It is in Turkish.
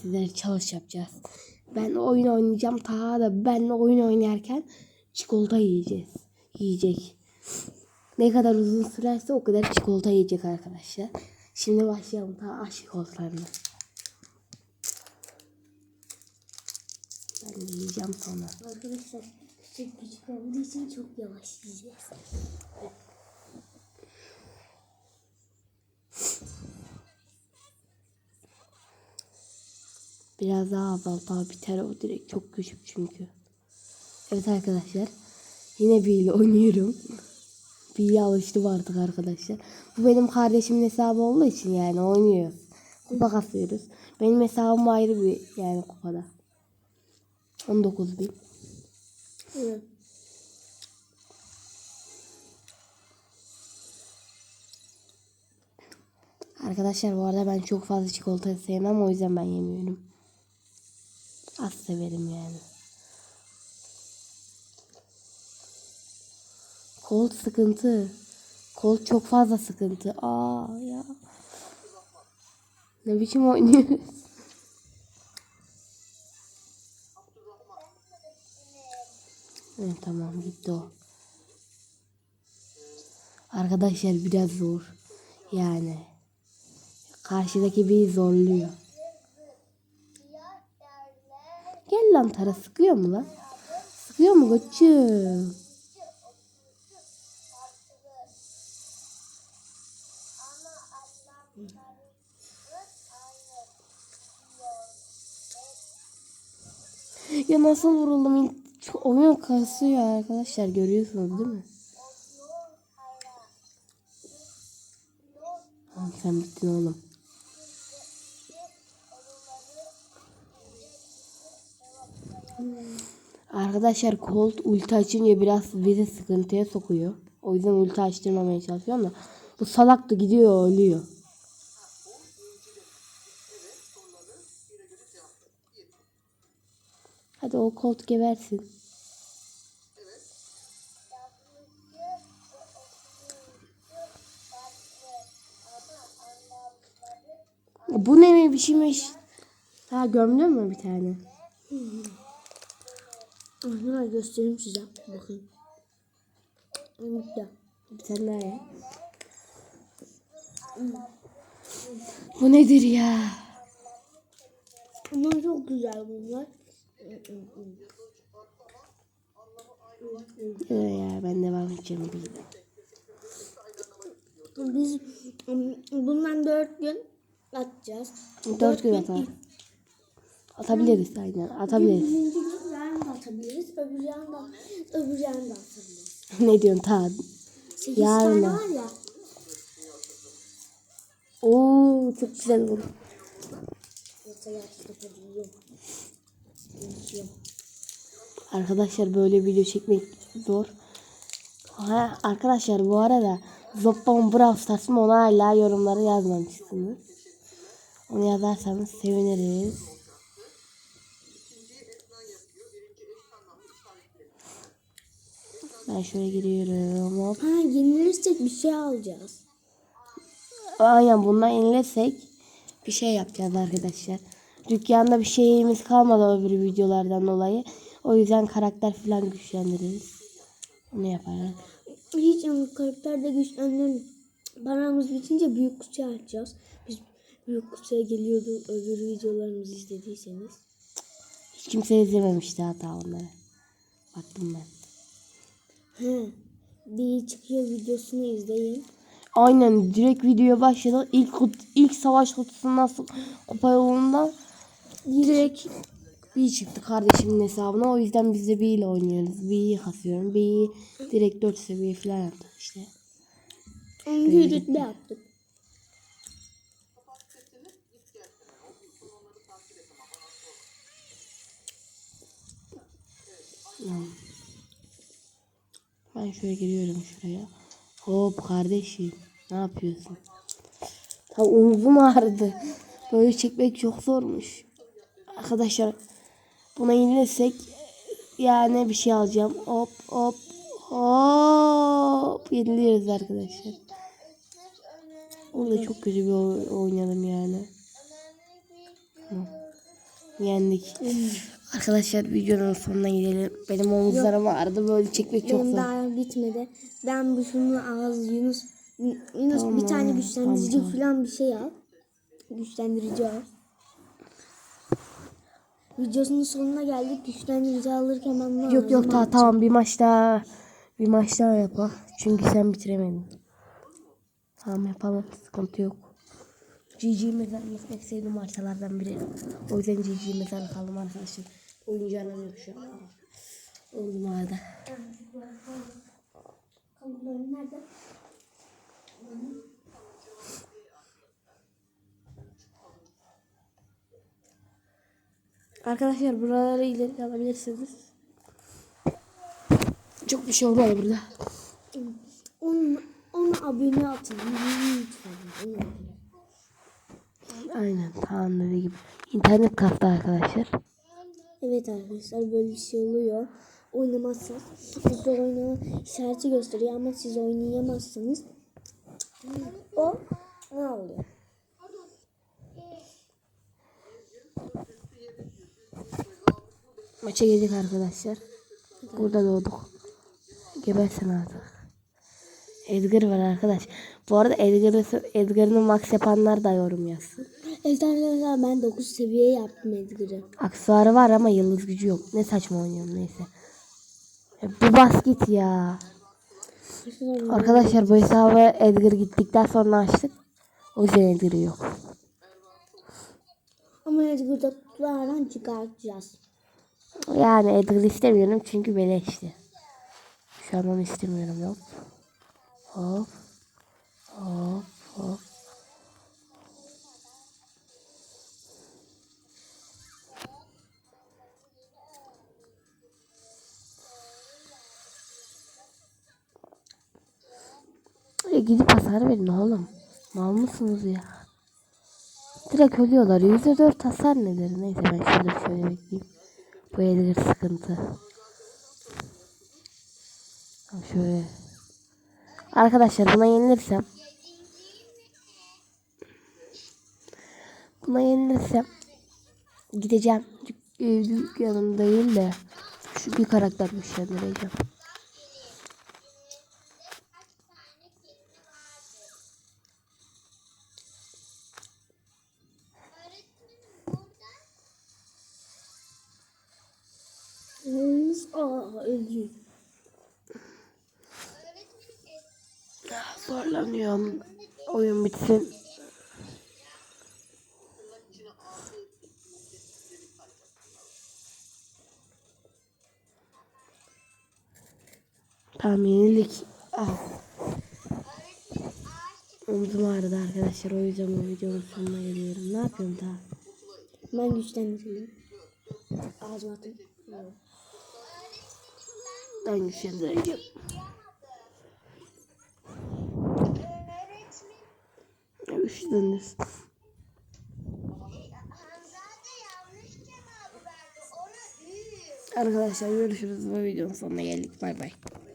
Sizlere çalış yapacağız. Ben oyun oynayacağım. Ta da ben oyun oynarken çikolata yiyeceğiz. Yiyecek. Ne kadar uzun sürerse o kadar çikolata yiyecek arkadaşlar. Şimdi başlayalım ta aşk çikolatalarına. Ben yiyeceğim sonra. Arkadaşlar küçük küçük olduğu için çok yavaş yiyeceğiz. Biraz daha azaltar biter o direkt çok küçük çünkü. Evet arkadaşlar. Yine bir ile oynuyorum. Bir alıştım artık arkadaşlar. Bu benim kardeşimin hesabı olduğu için yani oynuyoruz. Kupa kasıyoruz. Benim hesabım ayrı bir yani kupada. 19 bin. Evet. Arkadaşlar bu arada ben çok fazla çikolata sevmem o yüzden ben yemiyorum. Az severim yani. Kol sıkıntı. Kol çok fazla sıkıntı. Aa ya. Ne biçim oynuyoruz? Evet tamam gitti o. Arkadaşlar biraz zor. Yani. Karşıdaki bir zorluyor. Gel lan Tara sıkıyor mu lan? Sıkıyor mu koçum? Ya nasıl vuruldum? Çok oyun kasıyor arkadaşlar görüyorsunuz değil mi? Sen bittin oğlum. Arkadaşlar Colt ulti açınca biraz bizi sıkıntıya sokuyor. O yüzden ulti açtırmamaya çalışıyorum da. Bu salak da gidiyor ölüyor. Hadi o Colt gebersin. Bu ne biçimmiş? Ha gömdün mü bir tane? Arkadaşlar göstereyim size. Bakın. Güzel. Bir tane daha ya. Bu nedir ya? Bunlar çok güzel bunlar. Ya, ben devam edeceğim bir. Biz bundan dört gün atacağız. Dört gün atar. Atabiliriz aynen atabiliriz. Birinci yarın da atabiliriz. Öbür yarın da, öbür yarın da atabiliriz. ne diyorsun ta? Sekiz tane var ya. Oo çok güzel olur. Yoksa. Arkadaşlar böyle video çekmek zor. Ha, arkadaşlar bu arada Zoppa'nın Brawl Stars mı ona hala yorumları yazmamışsınız. Onu yazarsanız seviniriz. Ben şöyle giriyorum. Hop. Ha yenilirsek bir şey alacağız. Aynen bundan yenilirsek bir şey yapacağız arkadaşlar. Dükkanda bir şeyimiz kalmadı öbür videolardan dolayı. O yüzden karakter falan güçlendiririz. Onu yaparız. Hiç ama karakterde güçlendirin. Paramız bitince büyük kutuya açacağız. Biz büyük kutuya geliyordu öbür videolarımızı izlediyseniz. Hiç kimse izlememişti hata onları. Baktım ben. He. Bir çıkıyor videosunu izleyin. Aynen direkt videoya başladı. İlk ilk savaş kutusundan nasıl kupa yolundan direkt bir çıktı kardeşimin hesabına. O yüzden biz de bir ile oynuyoruz. Bir kasıyorum. Bir direkt 4 seviye falan yaptık işte. Onu rütbe yaptık. Ben şöyle giriyorum şuraya. Hop kardeşim. Ne yapıyorsun? Ta omzum ağrıdı. Böyle çekmek çok zormuş. Arkadaşlar buna yenilirsek yani bir şey alacağım. Hop hop hop yeniliyoruz arkadaşlar. Orada çok kötü bir oy- oynadım yani. Yendik. Arkadaşlar videonun sonuna gidelim. Benim omuzlarım ağrıdı. Böyle çekmek çok Benim zor. daha bitmedi. Ben bu şunu ağız Yunus Yunus Tamam, bir tane güçlendirici tamam, falan bir şey al. Güçlendirici al. Videosunun sonuna geldik. Güçlendirici alırken ben ne Yok yok ta, tamam bir maç daha bir maç daha yapalım. Çünkü sen bitiremedin. Tamam yapalım. Sıkıntı yok. GG mezarlık en sevdiğim markalardan biri. O yüzden GG mezarlık aldım arkadaşlar. Aranıyor şu an. On numarada. Kabloları nerede? Arkadaşlar buraları ileri alabilirsiniz. Çok bir şey olmadı burada. Onu, onu abone atın. Lütfen. Aynen tamam dediği gibi. İnternet kastı arkadaşlar. Evet arkadaşlar böyle bir şey oluyor. Oynamazsanız size oynama işareti gösteriyor ama siz oynayamazsanız o ne oluyor? Maça geldik arkadaşlar. Burada doğduk. Gebersin artık. Edgar var arkadaş. Bu arada Edgar'ı Edgar'ını max yapanlar da yorum yazsın. Arkadaşlar ben 9 seviye yaptım Edgar'ı. Aksesuarı var ama yıldız gücü yok. Ne saçma oynuyorum neyse. Ya Bir bas git ya. Arkadaşlar bu hesabı Edgar gittikten sonra açtık. O yüzden Edgar'ı yok. Ama Edgar'da kutulardan çıkartacağız. Yani Edgar istemiyorum çünkü beleşti. Şu an onu istemiyorum yok. Hop. Hop hop. E gidip hasar verin oğlum. Mal mısınız ya? Direkt ölüyorlar. %4 hasar nedir? Neyse ben şöyle şöyle bekleyeyim. Bu Edgar sıkıntı. Şöyle. Arkadaşlar buna yenilirsem buna yenilirsem gideceğim dük- dükkanım değil de şu bir karakter güçlendireceğim. Yalnız aa öldü. Zorlanıyorum. Oyun bitsin. Tamam yenildik. Ah. Omzum ağrıdı arkadaşlar. O yüzden bu videonun sonuna geliyorum. Ne yapıyorum daha? Ben güçlendirdim. Ağzıma attım. Ben güçlendireceğim. Güçlendir. Arkadaşlar görüşürüz. Bu videonun sonuna geldik. Bay bay.